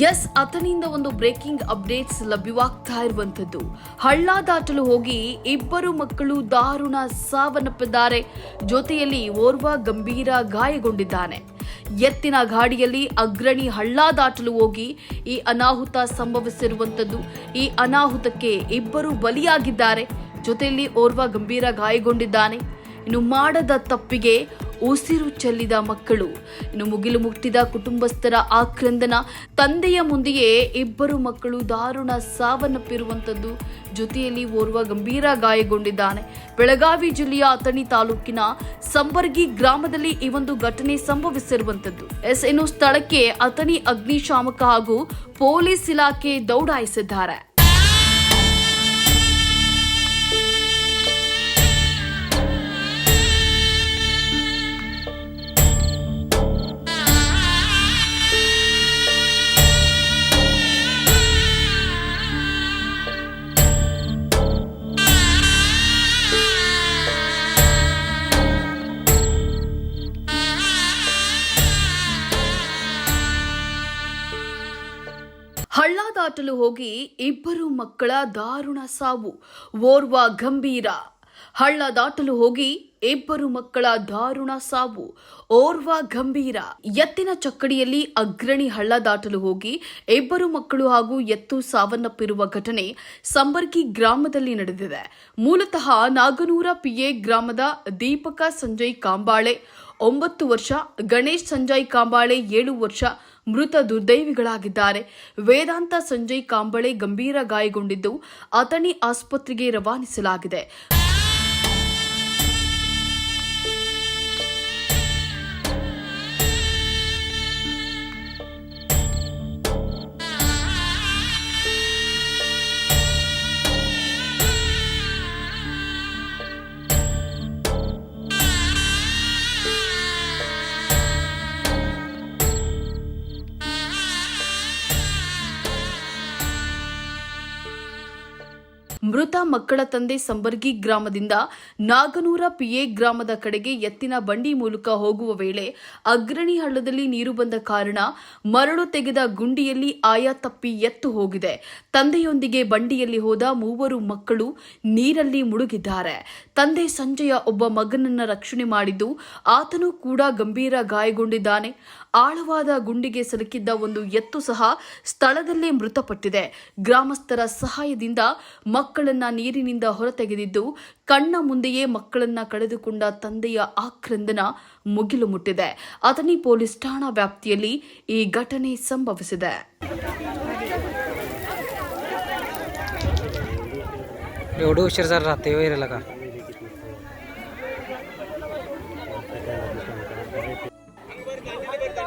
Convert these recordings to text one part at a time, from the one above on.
S ಆತನಿಂದ ಒಂದು breaking updates ಲಭ್ಯವಾಗ್ತಾ ಇರುವಂತದ್ದು ಹಳ್ಳ ದಾಟಲು ಹೋಗಿ ಇಬ್ಬರು ಮಕ್ಕಳು ದಾರುಣ ಸಾವನ್ನಪ್ಪಿದ್ದಾರೆ. ಜೊತೆಯಲ್ಲಿ ಓರ್ವ ಗಂಭೀರ ಗಾಯಗೊಂಡಿದ್ದಾನೆ. ಎತ್ತಿನ ಗಾಡಿಯಲ್ಲಿ ಅಗ್ರಣಿ ಹಳ್ಳ ದಾಟಲು ಹೋಗಿ ಈ ಅನಾಹುತ ಸಂಭವಿಸಿರುವಂತದ್ದು ಈ ಅನಾಹುತಕ್ಕೆ ಇಬ್ಬರು ಬಲಿಯಾಗಿದ್ದಾರೆ. ಜೊತೆಯಲ್ಲಿ ಓರ್ವ ಗಂಭೀರ ಗಾಯಗೊಂಡಿದ್ದಾನೆ. ಇನ್ನು ಮಾಡದ ತಪ್ಪಿಗೆ ಉಸಿರು ಚೆಲ್ಲಿದ ಮಕ್ಕಳು. ಇನ್ನು ಮುಗಿಲು ಮುಟ್ಟಿದ ಕುಟುಂಬಸ್ಥರ ಆಕ್ರಂದನ ತಂದೆಯ ಮುಂದೆಯೇ ಇಬ್ಬರು ಮಕ್ಕಳು ದಾರುಣ ಸಾವನ್ನಪ್ಪಿರುವಂಥದ್ದು ಜೊತೆಯಲ್ಲಿ ಓರ್ವ ಗಂಭೀರ ಗಾಯಗೊಂಡಿದ್ದಾನೆ. ಬೆಳಗಾವಿ ಜಿಲ್ಲೆಯ ಅಥಣಿ ತಾಲೂಕಿನ ಸಂಬರ್ಗಿ ಗ್ರಾಮದಲ್ಲಿ ಈ ಒಂದು ಘಟನೆ ಸಂಭವಿಸಿರುವಂಥದ್ದು. ಎಸ್ ಇನ್ನು ಸ್ಥಳಕ್ಕೆ ಅಥಣಿ ಅಗ್ನಿಶಾಮಕ ಹಾಗೂ ಪೊಲೀಸ್ ಇಲಾಖೆ ದೌಡಾಯಿಸಿದ್ದಾರೆ. ಹಳ್ಳ ದಾಟಲು ಹೋಗಿ ಇಬ್ಬರು ಮಕ್ಕಳ ದಾರುಣ ಸಾವು. ಓರ್ವ ಗಂಭೀರ. ಹಳ್ಳ ದಾಟಲು ಹೋಗಿ ಇಬ್ಬರು ಮಕ್ಕಳ ದಾರುಣ ಸಾವು. ಓರ್ವ ಗಂಭೀರ. ಎತ್ತಿನ ಚಕ್ಕಡಿಯಲ್ಲಿ ಅಗ್ರಣಿ ಹಳ್ಳ ದಾಟಲು ಹೋಗಿ ಇಬ್ಬರು ಮಕ್ಕಳು ಹಾಗೂ ಎತ್ತು ಸಾವನ್ನಪ್ಪಿರುವ ಘಟನೆ ಸಂಬರ್ಗಿ ಗ್ರಾಮದಲ್ಲಿ ನಡೆದಿದೆ. ಮೂಲತಃ ನಾಗನೂರ ಪಿಎ ಗ್ರಾಮದ ದೀಪಕ ಸಂಜಯ್ ಕಾಂಬಾಳೆ ಒಂಬತ್ತು ವರ್ಷ, ಗಣೇಶ್ ಸಂಜಯ್ ಕಾಂಬಾಳೆ ಏಳು ವರ್ಷ, ಮೃತ ದುರ್ದೈವಿಗಳಾಗಿದ್ದಾರೆ. ವೇದಾಂತ ಸಂಜಯ್ ಕಾಂಬಳೆ ಗಂಭೀರ ಗಾಯಗೊಂಡಿದ್ದು, ಅಥಣಿ ಆಸ್ಪತ್ರೆಗೆ ರವಾನಿಸಲಾಗಿದೆ. ಮೃತ ಮಕ್ಕಳ ತಂದೆ ಸಂಬರ್ಗಿ ಗ್ರಾಮದಿಂದ ನಾಗನೂರ ಪಿಎ ಗ್ರಾಮದ ಕಡೆಗೆ ಎತ್ತಿನ ಬಂಡಿ ಮೂಲಕ ಹೋಗುವ ವೇಳೆ ಅಗ್ರಣಿ ಹಳ್ಳದಲ್ಲಿ ನೀರು ಬಂದ ಕಾರಣ ಮರಳು ತೆಗೆದ ಗುಂಡಿಯಲ್ಲಿ ಆಯಾ ತಪ್ಪಿ ಎತ್ತು ಹೋಗಿದೆ. ತಂದೆಯೊಂದಿಗೆ ಬಂಡಿಯಲ್ಲಿ ಹೋದ ಮೂವರು ಮಕ್ಕಳು ನೀರಲ್ಲಿ ಮುಳುಗಿದ್ದಾರೆ. ತಂದೆ ಸಂಜಯ ಒಬ್ಬ ಮಗನನ್ನ ರಕ್ಷಣೆ ಮಾಡಿದ್ದು ಆತನು ಕೂಡ ಗಂಭೀರ ಗಾಯಗೊಂಡಿದ್ದಾನೆ. ಆಳವಾದ ಗುಂಡಿಗೆ ಸಿಲುಕಿದ್ದ ಒಂದು ಎತ್ತು ಸಹ ಸ್ಥಳದಲ್ಲೇ ಮೃತಪಟ್ಟಿದೆ. ಗ್ರಾಮಸ್ಥರ ಸಹಾಯದಿಂದ ಮಕ್ಕಳನ್ನ ನೀರಿನಿಂದ ಹೊರತೆಗೆದಿದ್ದು, ಕಣ್ಣ ಮುಂದೆಯೇ ಮಕ್ಕಳನ್ನ ಕಳೆದುಕೊಂಡ ತಂದೆಯ ಆಕ್ರಂದನ ಮುಗಿಲು ಮುಟ್ಟಿದೆ. ಅಥಣಿ ಪೊಲೀಸ್ ಠಾಣಾ ವ್ಯಾಪ್ತಿಯಲ್ಲಿ ಈ ಘಟನೆ ಸಂಭವಿಸಿದೆ. ಹುಡುಗ ಹುಷಾರ್ ಸರ್ ರಾತ್ರಿ ಇರಲ್ಲ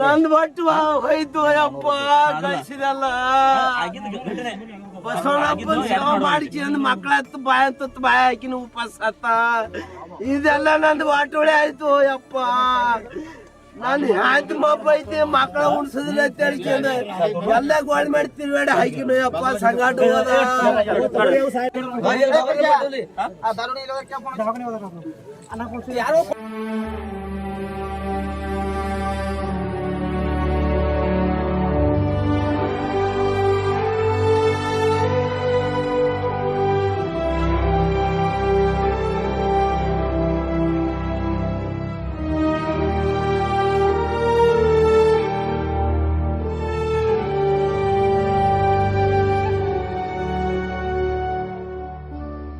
ನಂದು ಬಟ್ಟು ಹೋಯ್ತು ಅಪ್ಪ ಕಳಿಸಿದಲ್ಲ ಬಸವಣ್ಣಪ್ಪನ ಸೇವೆ ಮಾಡಿಕೊಂಡು ಮಕ್ಕಳ ಹತ್ತು ಬಾಯ ತುತ್ತು ಬಾಯ ಹಾಕಿನ ಉಪವಾಸ ಹತ್ತ ಇದೆಲ್ಲ ನಂದು ಬಾಟೋಳೆ ಆಯ್ತು ಯಪ್ಪ ನಾನು ಹ್ಯಾಂತ ಮಪ್ಪ ಐತಿ ಮಕ್ಕಳ ಉಣ್ಸೋದಿಲ್ಲ ಅಂತ ಹೇಳ್ಕೊಂಡು ಎಲ್ಲ ಗೋಳ್ ಮಾಡಿ ತಿರುಗಾಡಿ ಹಾಕಿನ ಯಪ್ಪ ಸಂಗಾಟ ಹೋದ ಯಾರೋ